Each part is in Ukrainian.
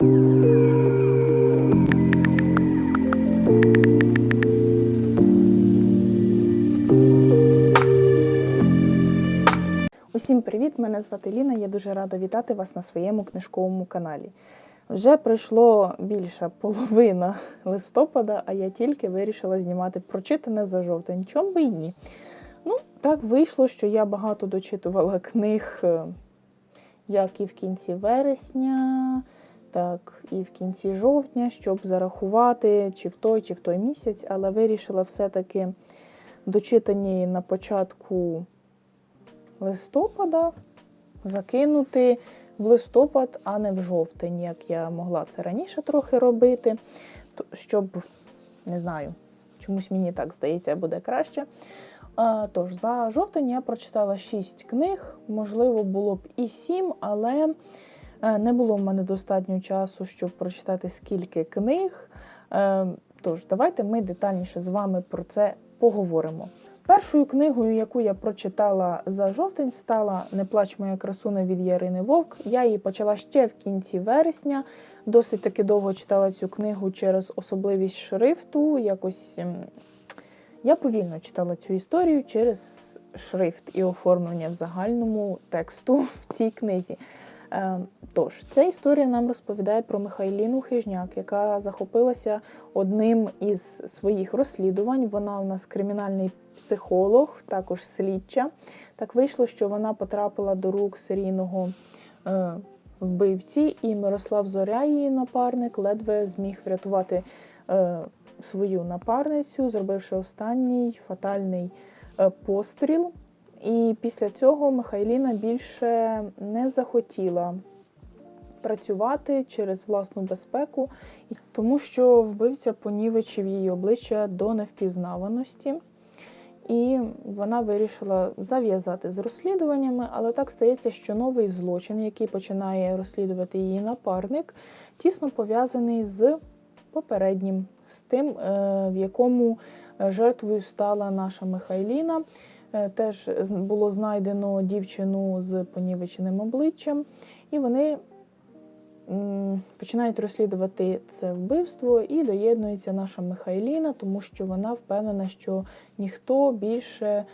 Усім привіт! Мене звати Ліна. Я дуже рада вітати вас на своєму книжковому каналі. Вже пройшло більша половина листопада, а я тільки вирішила знімати прочитане за жовтень. Чом би й ні. Ну, так вийшло, що я багато дочитувала книг е, як і в кінці вересня, так і в кінці жовтня, щоб зарахувати чи в той, чи в той місяць, але вирішила все-таки дочитані на початку листопада закинути в листопад, а не в жовтень, як я могла це раніше трохи робити, щоб, не знаю, чомусь мені так здається, буде краще. Тож, за жовтень я прочитала 6 книг, можливо, було б і 7, але не було в мене достатньо часу, щоб прочитати скільки книг. Е, Тож, давайте ми детальніше з вами про це поговоримо. Першою книгою, яку я прочитала за жовтень, стала Не плач моя красуна від Ярини Вовк. Я її почала ще в кінці вересня. Досить таки довго читала цю книгу через особливість шрифту. Якось ем, я повільно читала цю історію через шрифт і оформлення в загальному тексту в цій книзі. Е, Тож, ця історія нам розповідає про Михайліну Хижняк, яка захопилася одним із своїх розслідувань. Вона у нас кримінальний психолог, також слідча. Так вийшло, що вона потрапила до рук серійного е, вбивці, і Мирослав Зоря, її напарник, ледве зміг врятувати е, свою напарницю, зробивши останній фатальний постріл. І після цього Михайліна більше не захотіла працювати через власну безпеку, тому що вбивця понівечив її обличчя до невпізнаваності. І вона вирішила зав'язати з розслідуваннями, але так стається, що новий злочин, який починає розслідувати її напарник, тісно пов'язаний з попереднім, з тим, е, в якому е, жертвою стала наша Михайліна. Е, Теж було знайдено дівчину з понівеченим обличчям, і вони починають розслідувати це вбивство, і доєднується наша Михайліна, тому що вона впевнена, що ніхто більше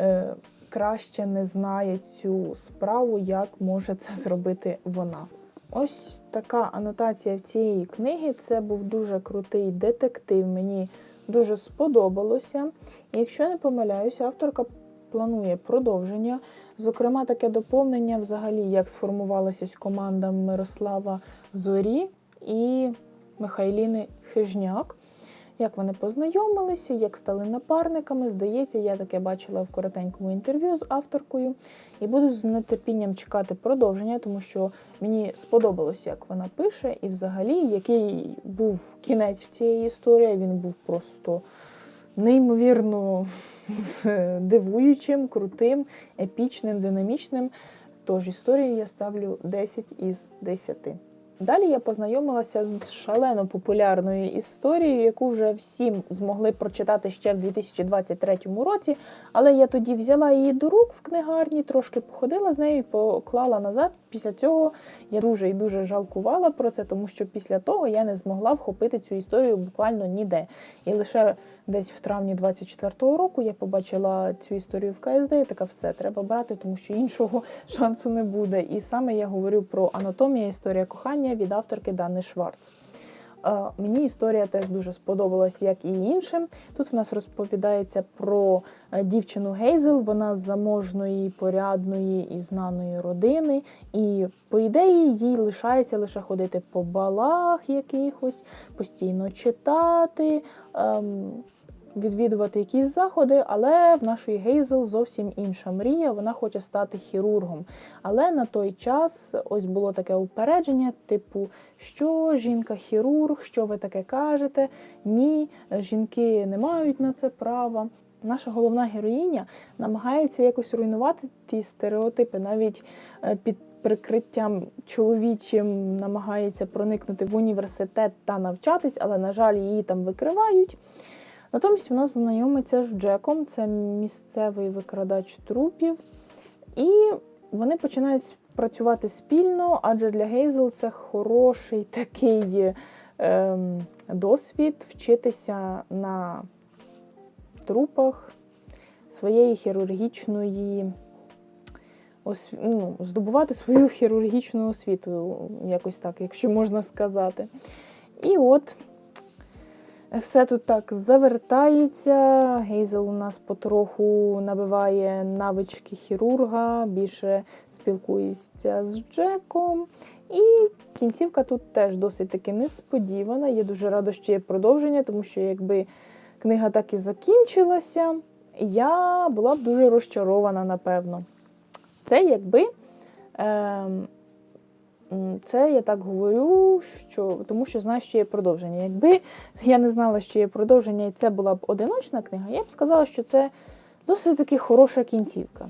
е, краще не знає цю справу, як може це зробити вона. Ось така анотація в цієї книги. Це був дуже крутий детектив. Мені дуже сподобалося. Якщо не помиляюся, авторка планує продовження. Зокрема, таке доповнення, взагалі, як сформувалася команда Мирослава Зорі і Михайліни Хижняк. Як вони познайомилися, як стали напарниками. Здається, я таке бачила в коротенькому інтерв'ю з авторкою. І буду з нетерпінням чекати продовження, тому що мені сподобалося, як вона пише, і взагалі, який був кінець в цієї історії, він був просто неймовірно дивуючим, крутим, епічним, динамічним. Тож історії я ставлю 10 із 10. Далі я познайомилася з шалено популярною історією, яку вже всім змогли прочитати ще в 2023 році. Але я тоді взяла її до рук в книгарні, трошки походила з нею і поклала назад. Після цього я дуже і дуже жалкувала про це, тому що після того я не змогла вхопити цю історію буквально ніде. І лише десь в травні 24-го року я побачила цю історію в КСД, і така все треба брати, тому що іншого шансу не буде. І саме я говорю про анатомія історія кохання від авторки Дани Шварц. Е, Мені історія теж дуже сподобалась, як і іншим. Тут в нас розповідається про е, дівчину Гейзел. Вона з заможної, порядної і знаної родини. І, по ідеї, їй лишається лише ходити по балах якихось, постійно читати. ем, Відвідувати якісь заходи, але в нашої Гейзел зовсім інша мрія. Вона хоче стати хірургом. Але на той час ось було таке упередження, типу, що жінка-хірург, що ви таке кажете? Ні, жінки не мають на це права. Наша головна героїня намагається якось руйнувати ті стереотипи, навіть е, під прикриттям чоловічим намагається проникнути в університет та навчатись, але, на жаль, її там викривають. Натомість вона знайомиться з Джеком, це місцевий викрадач трупів, і вони починають працювати спільно, адже для Гейзел це хороший такий ем, досвід вчитися на трупах своєї хірургічної ну, здобувати свою хірургічну освіту, якось так, якщо можна сказати. І от все тут так завертається. Гейзел у нас потроху набиває навички хірурга, більше спілкується з Джеком. І кінцівка тут теж досить таки несподівана. Я дуже рада, що є продовження, тому що якби книга так і закінчилася, я була б дуже розчарована, напевно. Це якби. Е, це я так говорю, що тому що знаю, що є продовження. Якби я не знала, що є продовження, і це була б одиночна книга, я б сказала, що це досить таки хороша кінцівка.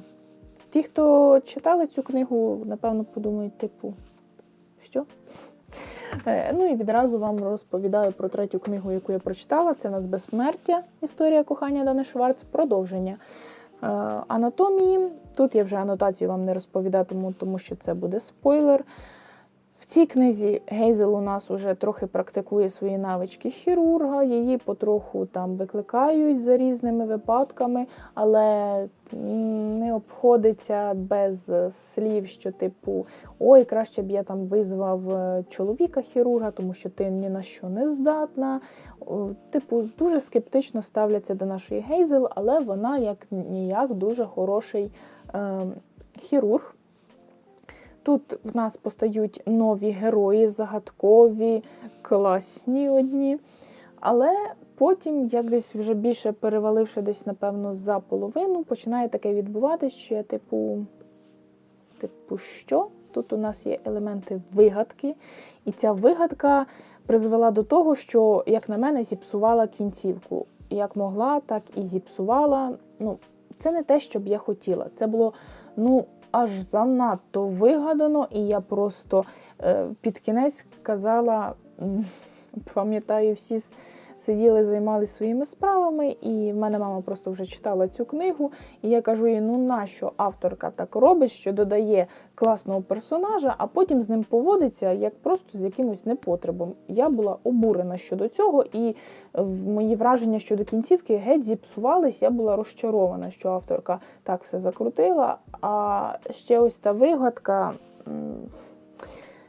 Ті, хто читали цю книгу, напевно, подумають, типу, що? Е, ну і відразу вам розповідаю про третю книгу, яку я прочитала. Це нас безсмертя. Історія кохання Дани Шварц, продовження. Е, анатомії. Тут я вже анотацію вам не розповідатиму, тому що це буде спойлер. Цій книзі Гейзел у нас уже трохи практикує свої навички хірурга, її потроху там викликають за різними випадками, але не обходиться без слів, що, типу, ой, краще б я там визвав е, чоловіка-хірурга, тому що ти ні на що не здатна. Типу, дуже скептично ставляться до нашої Гейзел, але вона як ніяк дуже хороший е, хірург. Тут в нас постають нові герої, загадкові, класні одні. Але потім, як десь вже більше переваливши десь, напевно, за половину, починає таке відбуватися, що я, типу, типу, що? Тут у нас є елементи вигадки, і ця вигадка призвела до того, що, як на мене, зіпсувала кінцівку. Як могла, так і зіпсувала. Ну, Це не те, що б я хотіла. Це було, ну, аж занадто вигадано, і я просто е, під кінець казала, пам'ятаю, всі сиділи, займалися своїми справами, і в мене мама просто вже читала цю книгу. І я кажу їй, ну нащо авторка так робить, що додає класного персонажа, а потім з ним поводиться як просто з якимось непотребом. Я була обурена щодо цього, і мої враження щодо кінцівки геть зіпсувались. Я була розчарована, що авторка так все закрутила. А ще ось та вигадка.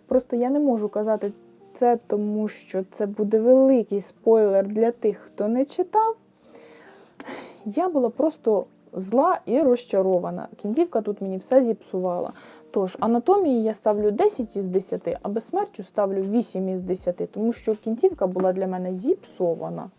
Просто я не можу казати це, тому що це буде великий спойлер для тих, хто не читав. Я була просто зла і розчарована. Кінцівка тут мені все зіпсувала. Тож, анатомії я ставлю 10 із 10, а безсмертю ставлю 8 із 10, тому що кінцівка була для мене зіпсована.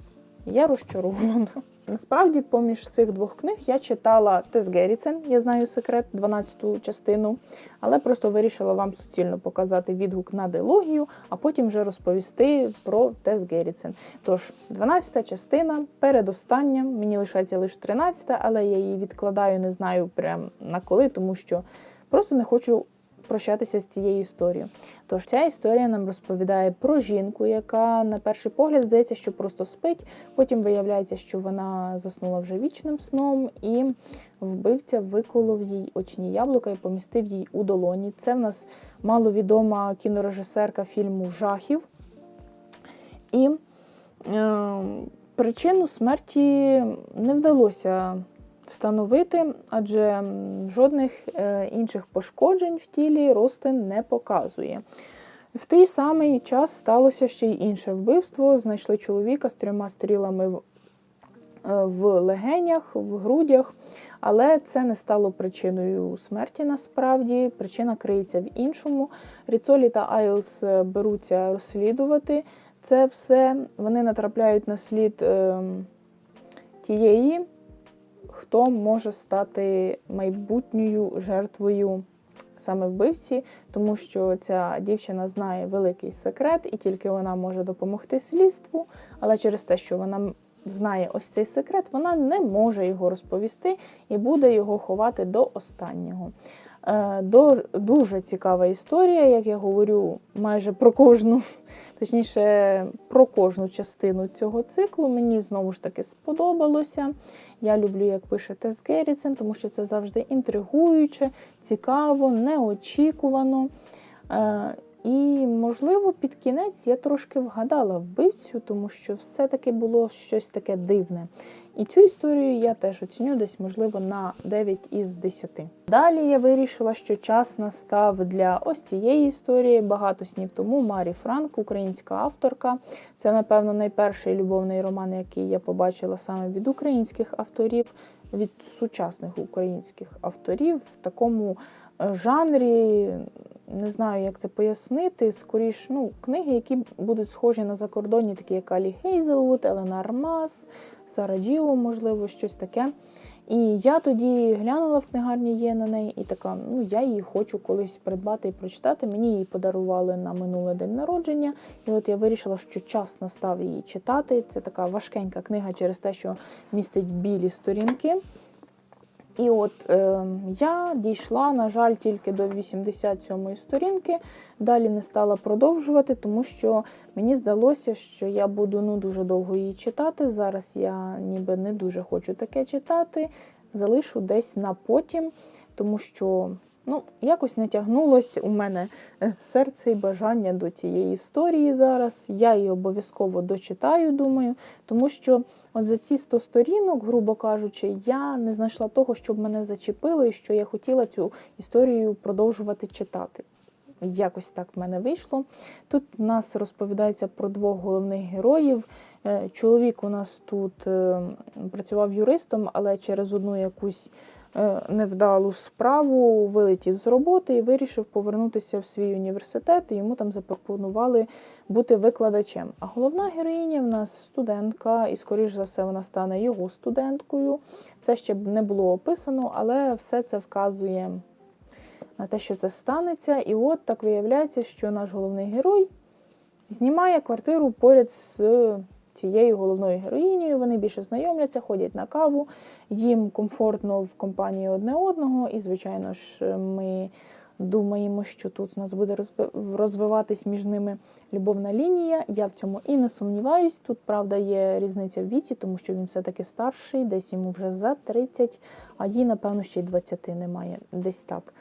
Я розчарована. Насправді, поміж цих двох книг я читала Тес Геріцен, я знаю секрет, 12-ту частину, але просто вирішила вам суцільно показати відгук на дилогію, а потім вже розповісти про Тес Геріцен. Тож, 12-та частина, передостання, мені лишається лише 13-та, але я її відкладаю, не знаю прям на коли, тому що просто не хочу прощатися з цією історією. Тож ця історія нам розповідає про жінку, яка на перший погляд здається, що просто спить. Потім виявляється, що вона заснула вже вічним сном, і вбивця виколов їй очні яблука і помістив їй у долоні. Це в нас маловідома кінорежисерка фільму Жахів. І е, причину смерті не вдалося встановити, адже жодних е, інших пошкоджень в тілі Ростин не показує. В той самий час сталося ще й інше вбивство. Знайшли чоловіка з трьома стрілами в е, легенях, в грудях, але це не стало причиною смерті насправді. Причина криється в іншому. Ріцолі та Айлс е, беруться розслідувати це все. Вони натрапляють на слід ем, тієї хто може стати майбутньою жертвою саме вбивці, тому що ця дівчина знає великий секрет, і тільки вона може допомогти слідству, але через те, що вона знає ось цей секрет, вона не може його розповісти і буде його ховати до останнього. Е, Дуже цікава історія, як я говорю, майже про кожну, точніше, про кожну частину цього циклу. Мені знову ж таки сподобалося. Я люблю, як пише Тес Геррітсен, тому що це завжди інтригуюче, цікаво, неочікувано. Е, І, можливо, під кінець я трошки вгадала вбивцю, тому що все-таки було щось таке дивне. І цю історію я теж оціню десь, можливо, на 9 із 10. Далі я вирішила, що час настав для ось цієї історії багато снів тому. Марі Франк, українська авторка. Це, напевно, найперший любовний роман, який я побачила саме від українських авторів, від сучасних українських авторів в такому е, жанрі. Не знаю, як це пояснити. Скоріш, ну, книги, які будуть схожі на закордонні, такі як Алі Гейзелвуд, Елена Армас, Сара Джіо, можливо, щось таке. І я тоді глянула в книгарні є на неї і така, ну я її хочу колись придбати і прочитати. Мені її подарували на минуле день народження. І от я вирішила, що час настав її читати. Це така важкенька книга через те, що містить білі сторінки. І от е, я дійшла, на жаль, тільки до 87-ї сторінки. Далі не стала продовжувати, тому що мені здалося, що я буду ну, дуже довго її читати. Зараз я ніби не дуже хочу таке читати. Залишу десь на потім, тому що ну, якось не тягнулось у мене е, серце і бажання до цієї історії зараз. Я її обов'язково дочитаю, думаю, тому що. От за ці 100 сторінок, грубо кажучи, я не знайшла того, щоб мене зачепило, і що я хотіла цю історію продовжувати читати. Якось так в мене вийшло. Тут у нас розповідається про двох головних героїв. Е, Чоловік у нас тут е, працював юристом, але через одну якусь невдалу справу вилетів з роботи і вирішив повернутися в свій університет. І йому там запропонували бути викладачем. А головна героїня в нас студентка, і, скоріш за все, вона стане його студенткою. Це ще б не було описано, але все це вказує на те, що це станеться. І от так виявляється, що наш головний герой знімає квартиру поряд з цією головною героїнею. Вони більше знайомляться, ходять на каву, їм комфортно в компанії одне одного, і, звичайно ж, ми. Думаємо, що тут у нас буде розвиватись між ними любовна лінія. Я в цьому і не сумніваюсь. Тут, правда, є різниця в віці, тому що він все-таки старший, десь йому вже за 30, а їй, напевно, ще й 20 немає. Десь так.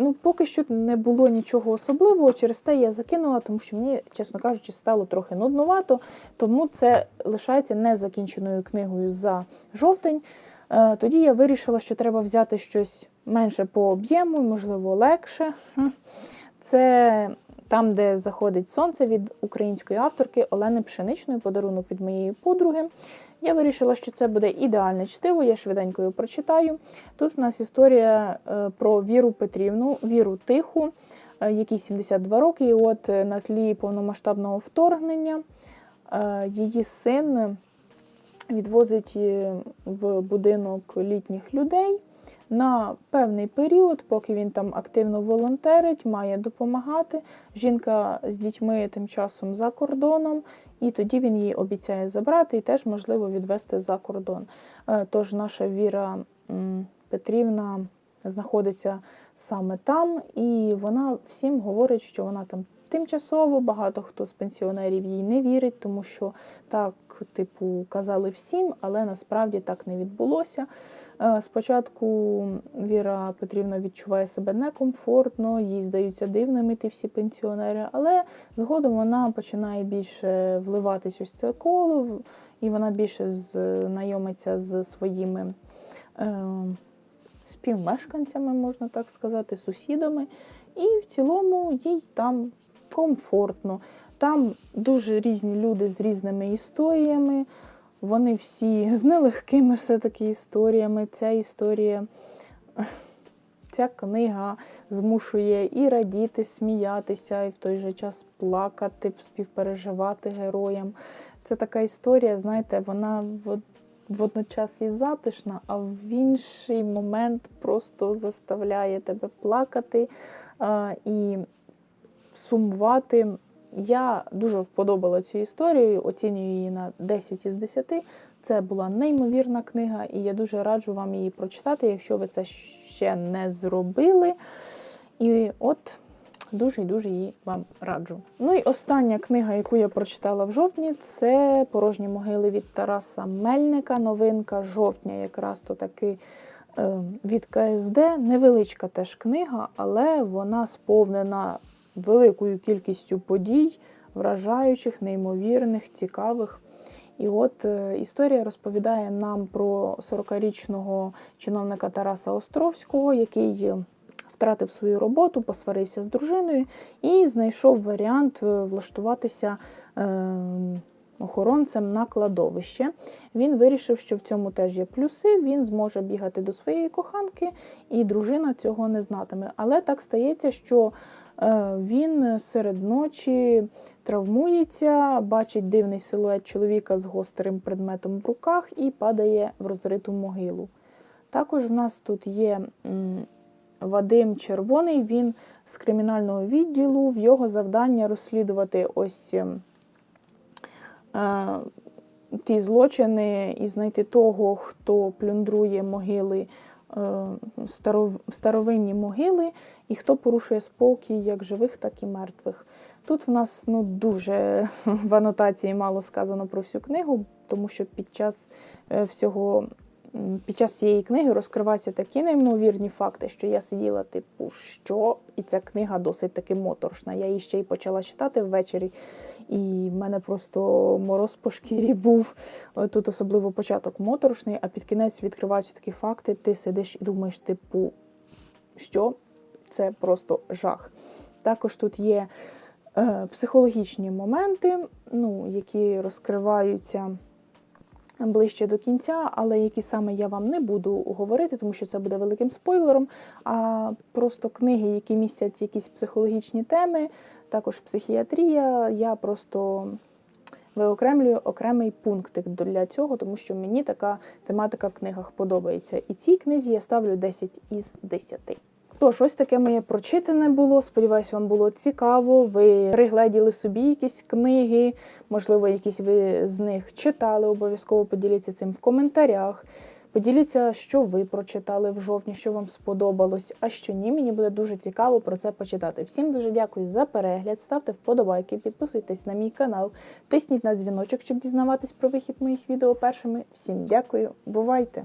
Ну, поки що не було нічого особливого, через те я закинула, тому що мені, чесно кажучи, стало трохи нуднувато, тому це лишається незакінченою книгою за жовтень. Е, Тоді я вирішила, що треба взяти щось менше по об'єму, можливо, легше. Це там, де заходить сонце від української авторки Олени Пшеничної, подарунок від моєї подруги. Я вирішила, що це буде ідеальне чтиво, я швиденько його прочитаю. Тут у нас історія е, про Віру Петрівну, Віру Тиху, е, якій 72 роки. І от е, на тлі повномасштабного вторгнення її син відвозить в будинок літніх людей на певний період, поки він там активно волонтерить, має допомагати. Жінка з дітьми тим часом за кордоном, і тоді він її обіцяє забрати і теж можливо відвести за кордон. Е, Тож наша Віра Петрівна знаходиться саме там, і вона всім говорить, що вона там тимчасово. Багато хто з пенсіонерів їй не вірить, тому що так, типу, казали всім, але насправді так не відбулося. Е, Спочатку Віра Петрівна відчуває себе некомфортно, їй здаються дивними ті всі пенсіонери, але згодом вона починає більше вливатись ось це коло, і вона більше знайомиться з своїми е, співмешканцями, можна так сказати, сусідами. І в цілому їй там комфортно. Там дуже різні люди з різними історіями. Вони всі з нелегкими все-таки історіями. Ця історія, ця книга змушує і радіти, сміятися, і в той же час плакати, співпереживати героям. Це така історія, знаєте, вона водночас і затишна, а в інший момент просто заставляє тебе плакати а, і сумувати Я дуже вподобала цю історію, оцінюю її на 10 із 10. Це була неймовірна книга, і я дуже раджу вам її прочитати, якщо ви це ще не зробили. І от дуже і дуже її вам раджу. Ну і остання книга, яку я прочитала в жовтні, це Порожні могили від Тараса Мельника. Новинка жовтня, якраз то таки е, від КСД. Невеличка теж книга, але вона сповнена великою кількістю подій, вражаючих, неймовірних, цікавих. І от е, історія розповідає нам про 40-річного чиновника Тараса Островського, який е, втратив свою роботу, посварився з дружиною і знайшов варіант е, влаштуватися охоронцем на кладовище. Він вирішив, що в цьому теж є плюси. Він зможе бігати до своєї коханки, і дружина цього не знатиме. Але так стається, що він серед ночі травмується, бачить дивний силует чоловіка з гострим предметом в руках і падає в розриту могилу. Також в нас тут є Вадим Червоний, він з кримінального відділу. В його завдання розслідувати ось ем, е, ті злочини і знайти того, хто плюндрує могили, е, старовинні могили, і хто порушує спокій як живих, так і мертвих. Тут в нас ну, дуже в анотації мало сказано про всю книгу, тому що під час е, всього під час цієї книги розкриваються такі неймовірні факти, що я сиділа, типу, що? І ця книга досить таки моторшна. Я її ще й почала читати ввечері, і в мене просто мороз по шкірі був. Е, Тут особливо початок моторшний, а під кінець відкриваються такі факти. Ти сидиш і думаєш, типу, що? Це просто жах. Також тут є е, психологічні моменти, ну, які розкриваються ближче до кінця, але які саме я вам не буду говорити, тому що це буде великим спойлером. А просто книги, які містять якісь психологічні теми, також психіатрія, я просто виокремлюю окремий пунктик для цього, тому що мені така тематика в книгах подобається. І цій книзі я ставлю 10 із 10. Тож, ось таке моє прочитане було. Сподіваюсь, вам було цікаво. Ви пригледіли собі якісь книги, можливо, якісь ви з них читали. Обов'язково поділіться цим в коментарях. Поділіться, що ви прочитали в жовтні, що вам сподобалось, а що ні, мені буде дуже цікаво про це почитати. Всім дуже дякую за перегляд. Ставте вподобайки, підписуйтесь на мій канал, тисніть на дзвіночок, щоб дізнаватись про вихід моїх відео першими. Всім дякую, бувайте!